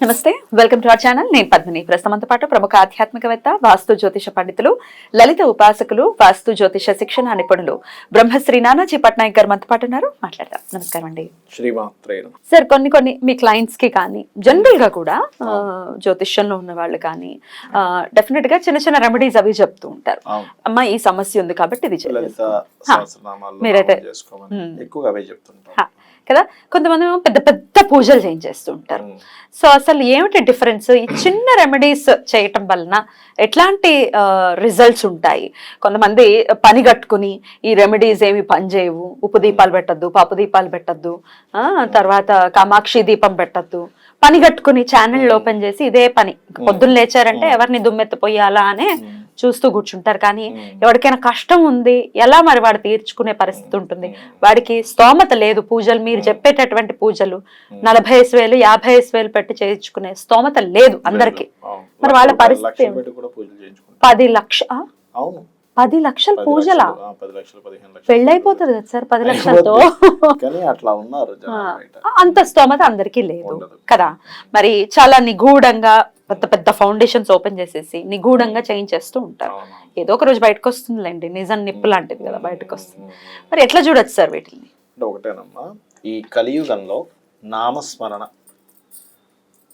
నమస్తే welcome to our channel. నేను పద్మిని. ప్రస్తుతంతో పాటు ప్రముఖ ఆధ్యాత్మికవేత్త వాస్తు జ్యోతిష పండితులు లలిత ఉపాసకులు వాస్తు జ్యోతిష శిక్షణ నిపుణులు బ్రహ్మశ్రీ నానాజీ పట్నాయక్ గారు మనతో పాటు ఉన్నారు. మాట్లాడదాం. నమస్కారం అండి. సార్ కొన్ని కొన్ని మీ క్లయింట్స్కి కానీ జనరల్గా కూడా జ్యోతిష్యంలో ఉన్న వాళ్ళు కానీ డెఫినెట్గా చిన్న చిన్న రెమెడీస్ అవి చెప్తూ ఉంటారు. అమ్మా ఈ సమస్య ఉంది కాబట్టి ఇది మీరైతే-. ఎక్కువగా కదా? కొంతమంది పెద్ద పెద్ద పూజలు చేయించేస్తూ ఉంటారు. సో అసలు ఏమిటి డిఫరెన్స్ ఈ చిన్న రెమెడీస్ చేయటం వలన ఎట్లాంటి రిజల్ట్స్ ఉంటాయి? కొంతమంది పని కట్టుకుని ఈ రెమెడీస్ ఏమి పనిచేయవు ఉప్పు దీపాలు పెట్టద్దు పప్పు దీపాలు పెట్టద్దు ఆ, తర్వాత కామాక్షి దీపం పెట్టద్దు. పని కట్టుకుని ఛానల్ ఓపెన్ చేసి ఇదే పని. పొద్దున్న లేచారంటే ఎవరిని దుమ్మెత్తిపోయాలా అనే. చూస్తూ కూర్చుంటారు. కానీ. ఎవరికైనా కష్టం ఉంది ఎలా మరి వాడు తీర్చుకునే పరిస్థితి ఉంటుంది? వాడికి స్తోమత లేదు పూజలు మీరు చెప్పేటటువంటి పూజలు. నలభై ఐదు వేలు యాభై ఐదు వేలు పెట్టి చేయించుకునే స్తోమత లేదు అందరికి. మరి వాళ్ళ పరిస్థితి పది లక్ష పది లక్షల పూజలా? పెళ్ళైపోతుంది కదా సార్ పది లక్షలతో. అంత స్తోమత అందరికీ లేదు. కదా. మరి చాలా నిగూఢంగా పెద్ద పెద్ద ఫౌండేషన్స్ ఓపెన్ చేసేసి నిగూఢంగా చేయించేస్తూ ఉంటారు. ఏదో ఒక రోజు బయటకు వస్తుందిలేండి నిజం నిప్పు లాంటిది కదా బయటకు వస్తుంది మ్మ్. మరి ఎట్లా చూడొచ్చు సార్ వీటిని? ఒకటేనమ్మా ఈ కలియుగంలో నామస్మరణ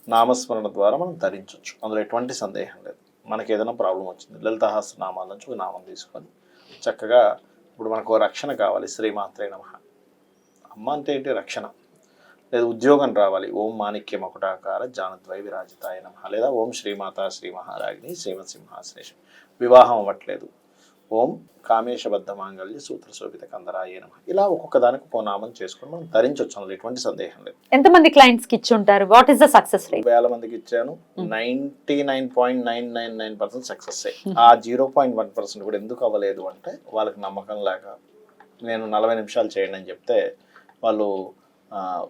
నామస్మరణ ద్వారా మనం ధరించవచ్చు అందులో ఎటువంటి సందేహం లేదు. మనకి ఏదైనా ప్రాబ్లం వచ్చింది లలితహాస నామాల నుంచి ఒక నామం తీసుకొని చక్కగా ఇప్పుడు మనకు రక్షణ కావాలి. శ్రీమాత్రే నమ. అమ్మ అంటే ఏంటి? రక్షణ. లేదా ఉద్యోగం రావాలి. ఓం మాణిక్యం ఒకటాకార జానద్వై విరాజితాయ నమ. లేదా ఓం శ్రీమాత శ్రీ మహారాజ్ని శ్రీమత్ వివాహం అవ్వట్లేదు. ఓం కామేశబద్ధ మాంగళ్య సూత్ర శోభిత కందరాయ నమ. ఇలా ఒక్కొక్క దానికి ఒక నామం చేసుకొని మనం ధరించవచ్చు అందులో ఎటువంటి సందేహం లేదు. ఎంతమంది క్లయింట్స్కి ఇచ్చి ఉంటారు what is the success rate వేల మందికి ఇచ్చాను. Ninety nine point nine nine nine percent success ఆ జీరో పాయింట్ వన్ పర్సెంట్ కూడా ఎందుకు అవ్వలేదు అంటే వాళ్ళకి నమ్మకం లేక నేను నలభై నిమిషాలు చేయండి అని చెప్తే వాళ్ళు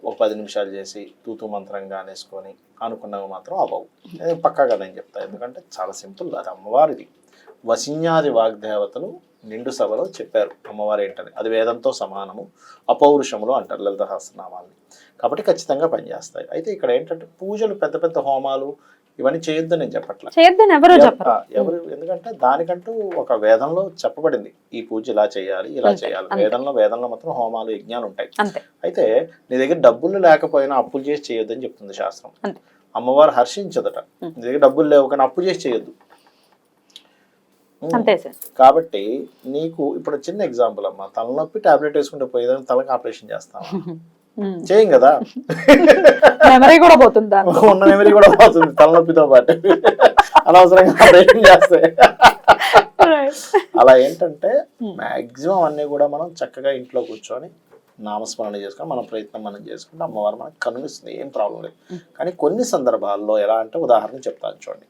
ఒక పది నిమిషాలు చేసి తూతు మంత్రంగా అనేసుకొని అనుకున్నవి మాత్రం అవ్వవు. నేను పక్కా కదా అని చెప్తా. ఎందుకంటే చాలా సింపుల్. అది అమ్మవారిది. వసిన్యాది వాగ్దేవతలు నిండు సభలో చెప్పారు. అమ్మవారు ఏంటని. అది వేదంతో సమానము. అపౌరుషములు అంటారు లలిత సహస్రనామాలని. కాబట్టి ఖచ్చితంగా పనిచేస్తాయి. అయితే ఇక్కడ ఏంటంటే పూజలు పెద్ద పెద్ద హోమాలు ఇవన్నీ చేయొద్దని నేను చెప్పట్లా. చేయొద్దని ఎవరో చెప్పరు. ఎవరు ఎందుకంటే దానికంటూ ఒక వేదంలో చెప్పబడింది. ఈ పూజ ఇలా చేయాలి ఇలా చేయాలి. వేదంలో వేదంలో మాత్రం హోమాలు యజ్ఞాలు ఉంటాయి. అయితే నీ దగ్గర డబ్బులు లేకపోయినా అప్పులు చేసి చేయొద్దని చెప్తుంది శాస్త్రం. అమ్మవారు హర్షించదట. నీ దగ్గర డబ్బులు లేవు కానీ అప్పు చేసి చేయొద్దు. కాబట్టి నీకు ఇప్పుడు చిన్న ఎగ్జాంపుల్ అమ్మా. తలనొప్పి టాబ్లెట్ వేసుకుంటే పోయేదాన్ని తలకి ఆపరేషన్ చేస్తాం చేయం కదా? మెమరీ కూడా పోతుందా ఉన్న మెమరీ కూడా పోతుంది తలనొప్పితో పాటు. అనవసరంగా ఆపరేషన్ చేస్తే. అలా ఏంటంటే మాక్సిమం అన్నీ కూడా మనం చక్కగా ఇంట్లో కూర్చొని నామస్మరణ చేసుకొని మన ప్రయత్నం మనం చేసుకుంటే అమ్మవారు మనకు కనిపిస్తుంది ఏం ప్రాబ్లం లేదు. కానీ కొన్ని సందర్భాల్లో ఎలా అంటే ఉదాహరణ చెప్తాను చూడండి.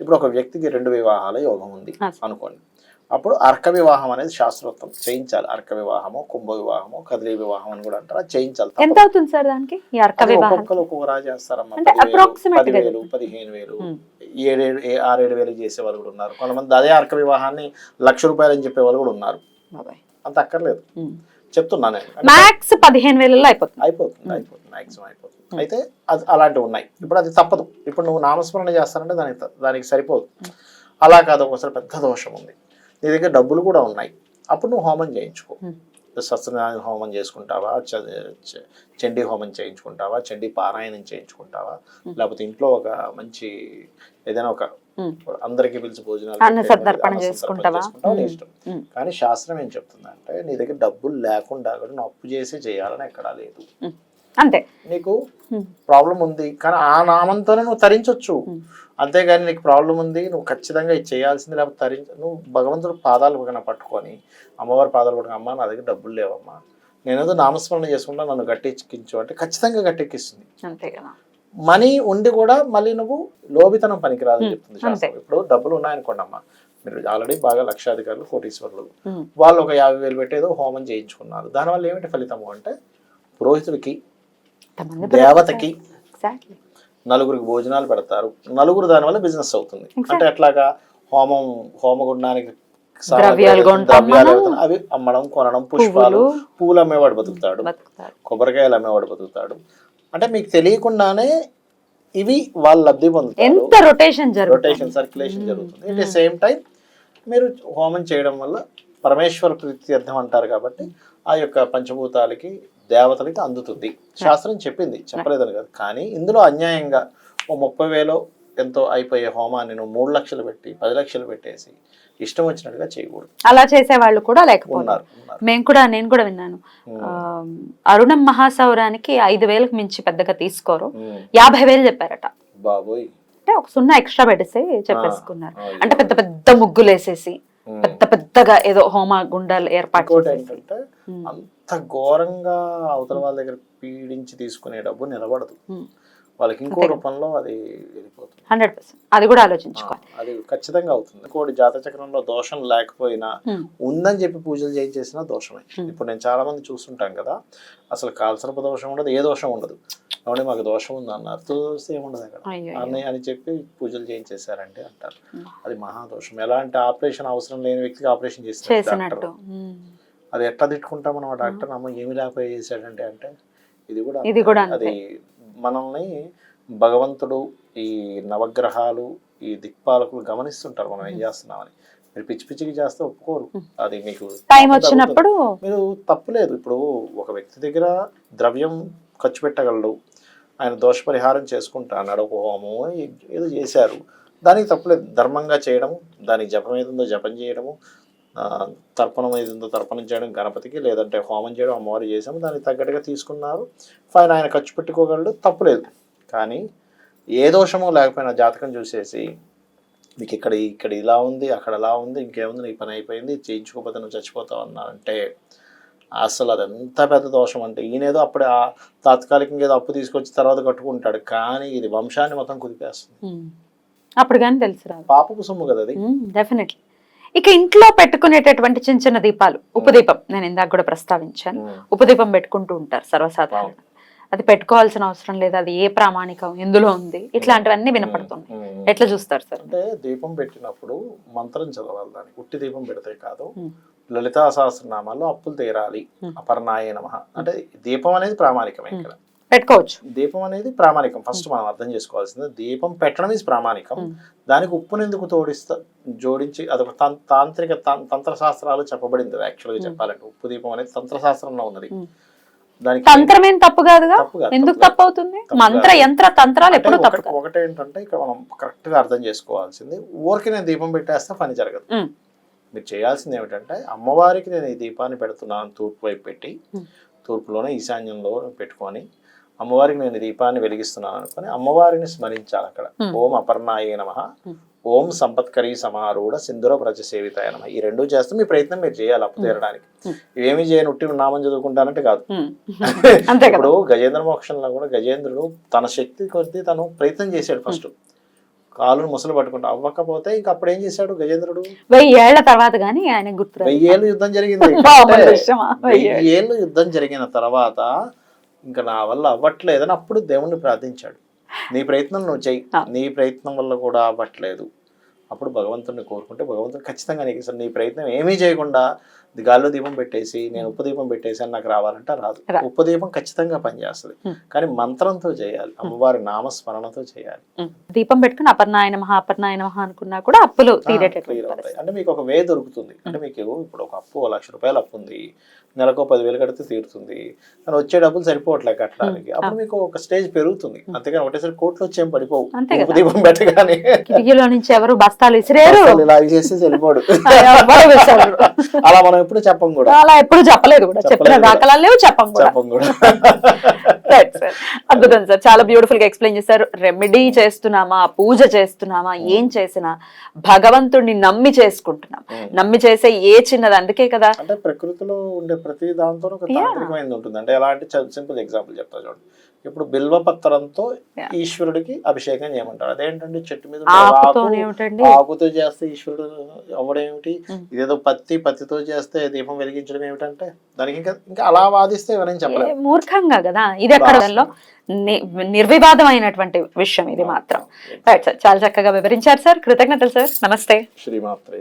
ఇప్పుడు ఒక వ్యక్తికి రెండు వివాహాల యోగం ఉంది. అనుకోండి. అప్పుడు అర్క వివాహం అనేది శాస్త్రోక్తం చేయించాలి. అర్క వివాహము కుంభ వివాహము కదిలీ వివాహం అని కూడా అంటారు. చేయించాలి ఎంత. అవుతుంది సార్ దానికి? ఒక్కొక్కరు ఒక్కొక్క రాజు చేస్తారమ్మా. పదివేలు. పదిహేను వేలు. ఏడేడు ఆరేడు వేలు చేసే వాళ్ళు కూడా ఉన్నారు. కొంతమంది అదే అర్క వివాహాన్ని లక్ష రూపాయలు అని చెప్పే వాళ్ళు కూడా ఉన్నారు. అంత అక్కర్లేదు. ఉమ్. చెప్తున్నా నేను. అంటే మ్యాక్స్ పదిహేను వేలలో అయిపోతుంది. అయిపోతుంది అయిపోతుంది మాక్సిమం అయిపోతుంది. అయితే అది అలాంటివి ఉన్నాయి. ఇప్పుడు అది తప్పదు. ఇప్పుడు నువ్వు నామస్మరణ చేస్తానంటే దానికి దానికి సరిపోదు. అలా కాదు ఒకసారి పెద్ద దోషం ఉంది. నీ దగ్గర డబ్బులు కూడా ఉన్నాయి అప్పుడు నువ్వు హోమం చేయించుకో. సత్యనారాయణ హోమం చేసుకుంటావా చండీ హోమం చేయించుకుంటావా చండీ పారాయణం చేయించుకుంటావా లేకపోతే ఇంట్లో ఒక మంచి ఏదైనా ఒక. అందరికి పిలిచి భోజనాలు చేసుకుంటావా? ఇష్టం. కానీ శాస్త్రం ఏం చెప్తుందంటే నీ దగ్గర డబ్బులు లేకుండా కూడా నువ్వు అప్పు చేసి చేయాలని ఎక్కడా లేదు. అంతే. నీకు. ప్రాబ్లం ఉంది. కానీ ఆ నామంతోనే నువ్వు తరించవచ్చు. అంతేగాని నీకు ప్రాబ్లం ఉంది నువ్వు ఖచ్చితంగా ఇది చేయాల్సింది లేకపోతే తరించ నువ్వు భగవంతుడు పాదాలు పక్కన పట్టుకొని అమ్మవారి పాదాలు పట్టుకుని అమ్మ నా దగ్గర డబ్బులు లేవమ్మా. నేనేదో నామస్మరణ చేసుకుంటా నన్ను గట్టెక్కించు అంటే ఖచ్చితంగా గట్టెక్కిస్తుంది. అంతే కదా. మనీ ఉండి కూడా మళ్ళీ నువ్వు లోబితనం పనికిరాదని చెప్తుంది శాస్త్రం. ఇప్పుడు డబ్బులు ఉన్నాయనుకోండి అమ్మా మీరు ఆల్రెడీ బాగా లక్షాధికారులు కోటీశ్వరులు. వాళ్ళు ఒక యాభై వేలు పెట్టేదో హోమం చేయించుకున్నారు. దానివల్ల ఏమిటి ఫలితము అంటే పురోహితుడికి దేవతకి. నలుగురికి భోజనాలు పెడతారు. నలుగురు దానివల్ల బిజినెస్ అవుతుంది. అంటే ఎట్లాగా హోమం హోమగుండానికి. అవి అమ్మడం కొనడం పుష్పాలు. పూలు అమ్మేవాడు బతుకుతాడు. కొబ్బరికాయలు అమ్మేవాడు బతుకుతాడు. అంటే మీకు తెలియకుండానే ఇవి వాళ్ళు లబ్ధి పొందుతారు. ఎంత రొటేషన్ సర్క్యులేషన్ జరుగుతుంది. ఎట్ ద సేమ్ టైం మీరు హోమం చేయడం వల్ల పరమేశ్వర ప్రీత్యర్థం అంటారు కాబట్టి ఆ యొక్క పంచభూతాలకి దేవతలకి అందుతుంది. శాస్త్రం చెప్పింది. చెప్పలేదని కాదు. కానీ ఇందులో అన్యాయంగా ఓ ముప్పై వేలో ఎంతో అయిపోయే హోమాన్ని నువ్వు మూడు లక్షలు పెట్టి పది లక్షలు పెట్టేసి ఇష్టం వచ్చినట్టుగా చేయకూడదు. అలా చేసే వాళ్ళు కూడా లేకపోతే ఉన్నారు ఉన్నారు. మేము కూడా నేను కూడా విన్నాను. అరుణం మహాసౌరానికి ఐదు వేలకు మించి పెద్దగా తీసుకోరు. యాభై వేలు చెప్పారట. బాబోయ్. అంటే ఒక సున్నా ఎక్స్ట్రా పెట్టేసి చెప్పేసుకున్నారు. అంటే పెద్ద పెద్ద ముగ్గులు వేసేసి. పెద్ద పెద్దగా ఏదో హోమ గుండాలు ఏర్పాటు. ఏంటంటే ఉమ్. అంత ఘోరంగా అవతల వాళ్ళ దగ్గర పీడించి తీసుకునే డబ్బు నిలబడదు. వాళ్ళకి ఇంకో. రూపంలో అది వెళ్ళిపోతుంది హండ్రెడ్ పర్సెంట్ అది కూడా ఆలోచించుకోవాలి అది ఖచ్చితంగా అవుతుంది ఇంకోటి జాతచక్రంలో దోషం లేకపోయినా. ఉందని చెప్పి పూజలు చేయించేసిన దోషమే. ఇప్పుడు నేను చాలా మంది చూస్తుంటాం కదా అసలు కాల్సరప దోషం ఉండదు ఏ దోషం ఉండదు కాబట్టి మాకు దోషం ఉంది అన్నారు చూస్తే ఏముండదు అక్కడ అని అని చెప్పి పూజలు చేయించేశారంటే అంటారు. అది మహాదోషం ఎలాంటి ఆపరేషన్ అవసరం లేని వ్యక్తికి ఆపరేషన్. ఉమ్. అది ఎట్లా తిట్టుకుంటాం మనం ఆ. డాక్టర్ అమ్మ ఏమి లేకపోయి చేశాడంటే అంటే ఇది కూడా ఇది. కూడా. అది మనల్ని భగవంతుడు ఈ నవగ్రహాలు ఈ దిక్పాలకులు గమనిస్తుంటారు మనం ఏం చేస్తున్నామని. మీరు పిచ్చి పిచ్చికి చేస్తే ఒప్పుకోరు. అది మీకు టైం వచ్చినప్పుడు. మీరు తప్పులేదు ఇప్పుడు ఒక వ్యక్తి దగ్గర ద్రవ్యం ఖర్చు పెట్టగలడు. ఆయన దోష పరిహారం చేసుకుంటా అన్నాడు ఒక హోమం ఏదో చేశారు. దానికి తప్పులేదు ధర్మంగా చేయడం దానికి జపం ఏదుందో జపం చేయడము తర్పణం ఏది ఉందో తర్పణం చేయడం గణపతికి లేదంటే హోమం చేయడం అమ్మవారు చేసాము దానికి తగ్గట్టుగా తీసుకున్నారు. ఫైన్ ఆయన ఖర్చు పెట్టుకోగలడు తప్పులేదు కానీ ఏ దోషము లేకపోయినా జాతకం చూసేసి మీకు ఇక్కడ ఇక్కడ ఇలా ఉంది అక్కడ అలా ఉంది ఇంకేముంది నీ పని అయిపోయింది చేయించుకోకపోతే నువ్వు చచ్చిపోతావు అన్నారంటే అసలు అది ఎంత పెద్ద దోషం అంటే ఈయనేదో అప్పుడే ఆ తాత్కాలికంగా ఏదో అప్పు తీసుకొచ్చి తర్వాత కట్టుకుంటాడు. కానీ ఇది వంశాన్ని మొత్తం కుదిపేస్తుంది. అప్పుడు కానీ తెలిసి పాపపు సొమ్ము కదా అది? డెఫినెట్లీ ఇక ఇంట్లో పెట్టుకునేటటువంటి చిన్న చిన్న దీపాలు. ఉపదీపం. నేను ఇందాక కూడా ప్రస్తావించాను. ఉపదీపం పెట్టుకుంటూ ఉంటారు సర్వసాధారణ. అది పెట్టుకోవాల్సిన అవసరం లేదు. అది ఏ ప్రామాణికం ఎందులో ఉంది? ఇట్లాంటివన్నీ వినపడుతున్నాయి. ఎట్లా చూస్తారు సార్? అంటే దీపం పెట్టినప్పుడు మంత్రం చదవాలి దానికి. ఉట్టి దీపం పెడితే కాదు. లలితా సహస్రనామాల్లో అప్పులు తీరాలి. అపర్ణాయ నమ. అంటే దీపం అనేది ప్రామాణికమే ఇక్కడ. పెట్టుకోవచ్చు దీపం అనేది ప్రామాణికం ఫస్ట్ మనం అర్థం చేసుకోవాల్సింది దీపం పెట్టడం ఇస్ ప్రామాణికం. దానికి ఉప్పును ఎందుకు తోడిస్తా జోడించి అదొక తాంత్రిక తం- తంత్రశాస్త్రాలు చెప్పబడింది యాక్చువల్గా. చెప్పాలంటే ఉప్పు దీపం అనేది తంత్రశాస్త్రంలో ఉన్నది. దానికి తంత్రం ఏం తప్పు కాదు, ఎందుకు తప్పు అవుతుంది మంత్ర. యంత్ర తంత్రాలు ఎప్పుడు తప్పు ఒకటి- ఒకటేంటంటే ఇక్కడ మనం కరెక్ట్గా అర్థం చేసుకోవాల్సింది ఊరికి నేను దీపం పెట్టేస్తే పని జరగదు. మీరు చేయాల్సింది ఏమిటంటే అమ్మవారికి నేను ఈ దీపాన్ని పెడుతున్నాను తూర్పు వైపు పెట్టి. తూర్పులోనే ఈశాన్యంలో పెట్టుకొని అమ్మవారికి నేను దీపాన్ని వెలిగిస్తున్నాను అనుకొని అమ్మవారిని స్మరించాలి అక్కడ. ఓం అపర్ణాయ నమ. ఓం సంపత్కరీ సమారూఢ సింధుర ప్రజ సేవితాయ నమ. ఈ రెండు చేస్తే మీ ప్రయత్నం మీరు చేయాలి అప్పు తీరడానికి. ఇవేమి చేయను ఉట్టి నామం చదువుకుంటానంటే కాదు. ఇప్పుడు గజేంద్ర మోక్షంలో కూడా గజేంద్రుడు తన శక్తి కొద్దీ తను ప్రయత్నం చేశాడు ఫస్ట్. కాలును ముసలు పట్టుకుంటా అవ్వకపోతే ఇంక అప్పుడు ఏం చేశాడు గజేంద్రుడు? వెయ్యి ఏళ్ళ తర్వాత గానీ ఆయన గుర్తురాదు వెయ్యేళ్ళు యుద్ధం జరిగింది. వెయ్యేళ్ళు యుద్ధం జరిగిన తర్వాత ఇంకా నా వల్ల అవ్వట్లేదని అప్పుడు దేవుణ్ణి ప్రార్థించాడు నీ ప్రయత్నం నువ్వు చెయ్యి. నీ ప్రయత్నం వల్ల కూడా అవ్వట్లేదు అప్పుడు భగవంతుడిని కోరుకుంటే భగవంతుడు ఖచ్చితంగా నీకు. నీ ప్రయత్నం ఏమీ చేయకుండా గాల్లో దీపం పెట్టేసి నేను ఉప్పు దీపం పెట్టేసి అని నాకు రావాలంటే రాదు. రా. ఉప్పు దీపం ఖచ్చితంగా పనిచేస్తుంది. కానీ మంత్రంతో చేయాలి. అమ్మవారి నామస్మరణతో చేయాలి. దీపం పెట్టుకుని అపర్ణాయన మహా అపర్ణాయన మహా అనుకున్నా కూడా అప్పులు. అంటే మీకు ఒక వే దొరుకుతుంది. అంటే మీకు ఇప్పుడు ఒక అప్పు లక్ష రూపాయలు అప్పు ఉంది. నెలకు పదివేలు కడితే తీరుతుంది. కానీ వచ్చే డబ్బులు సరిపోవట్లే కట్టడానికి. అప్పుడు మీకు ఒక స్టేజ్ పెరుగుతుంది. అంతేగాని ఒకటేసారి కోట్లు వచ్చేం పడిపోవు. దీపం పెట్టగానే. కిటికీలో నుంచి ఎవరు బస్తాలు ఇసిరేరు. ఇలా చేసి. అలా మనం ఎప్పుడు చెప్పం కూడా. అలా ఎప్పుడు చెప్పలేదు కూడా. చెప్పిన. దాఖలాలు లేవు చెప్పం కూడా. అద్భుతం సార్. చాలా బ్యూటిఫుల్గా ఎక్స్ప్లెయిన్ చేశారు. రెమెడీ చేస్తున్నామా? పూజ చేస్తున్నామా? ఏం చేసినా? భగవంతుడిని నమ్మి చేసుకుంటున్నాం. Hmm. నమ్మి చేసే ఏ చిన్నది అందుకే కదా. అంటే ప్రకృతిలో ఉండే ప్రతి దాంతో ఒక Yeah. తాంత్రికమైనది ఉంటుంది. అంటే ఎలా అంటే సింపుల్ ఎగ్జాంపుల్ చెప్తా చూడండి. ఇప్పుడు బిల్వ పత్రంతో Yeah. ఈశ్వరుడికి అభిషేకం చేయమంటారు. అదేంటంటే చెట్టు మీద ఆకుతో చేస్తే ఈశ్వరుడు అవ్వడం ఏమిటి. ఇదేదో పత్తి పత్తితో చేస్తే దీపం వెలిగించడం ఏమిటంటే? దానికి ఇంకా ఇంకా అలా వాదిస్తే ఎవరైనా చెప్పలేదు మూర్ఖంగా కదా? ఇది ఎక్కడ ని- నిర్వివాదమైనటువంటి విషయం ఇది మాత్రం. రైట్ సార్ చాలా చక్కగా వివరించారు సార్. కృతజ్ఞతలు సార్. నమస్తే. శ్రీమాత్రే